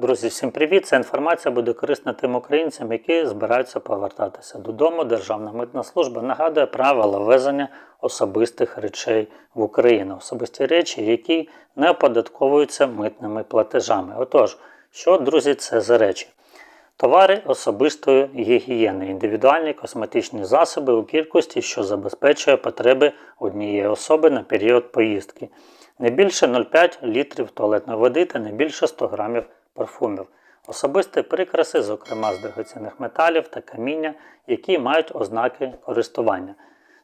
Друзі, всім привіт! Ця інформація буде корисна тим українцям, які збираються повертатися додому. Державна митна служба нагадує правила ввезення особистих речей в Україну, особисті речі, які не оподатковуються митними платежами. Отож, що, друзі, це за речі? Товари особистої гігієни, індивідуальні косметичні засоби у кількості, що забезпечує потреби однієї особи на період поїздки. Не більше 0,5 літрів туалетної води та не більше 100 грамів парфумів. Особисті прикраси, зокрема з драгоцінних металів та каміння, які мають ознаки користування.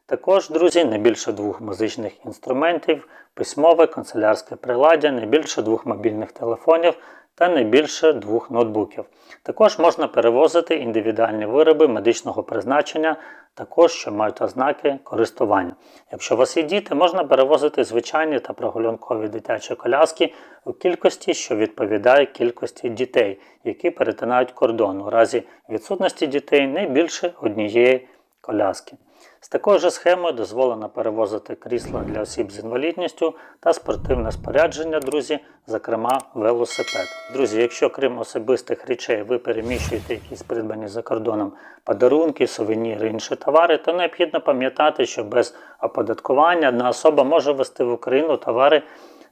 Також, друзі, не більше двох музичних інструментів, письмове, канцелярське приладдя, не більше двох мобільних телефонів та не більше двох ноутбуків. Також можна перевозити індивідуальні вироби медичного призначення, також що мають ознаки користування. Якщо у вас є діти, можна перевозити звичайні та прогулянкові дитячі коляски у кількості, що відповідає кількості дітей, які перетинають кордон у разі відсутності дітей не більше однієї коляски. З такою ж схемою дозволено перевозити крісла для осіб з інвалідністю та спортивне спорядження, друзі, зокрема велосипед. Друзі, якщо крім особистих речей ви переміщуєте якісь придбані за кордоном подарунки, сувеніри, інші товари, то необхідно пам'ятати, що без оподаткування одна особа може ввести в Україну товари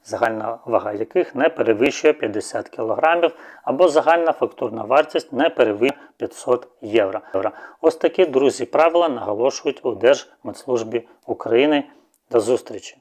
загальна вага яких не перевищує 50 кг, або загальна фактурна вартість не перевищує 500 євро. Ось такі друзі правила наголошують у Держмитслужбі України. До зустрічі!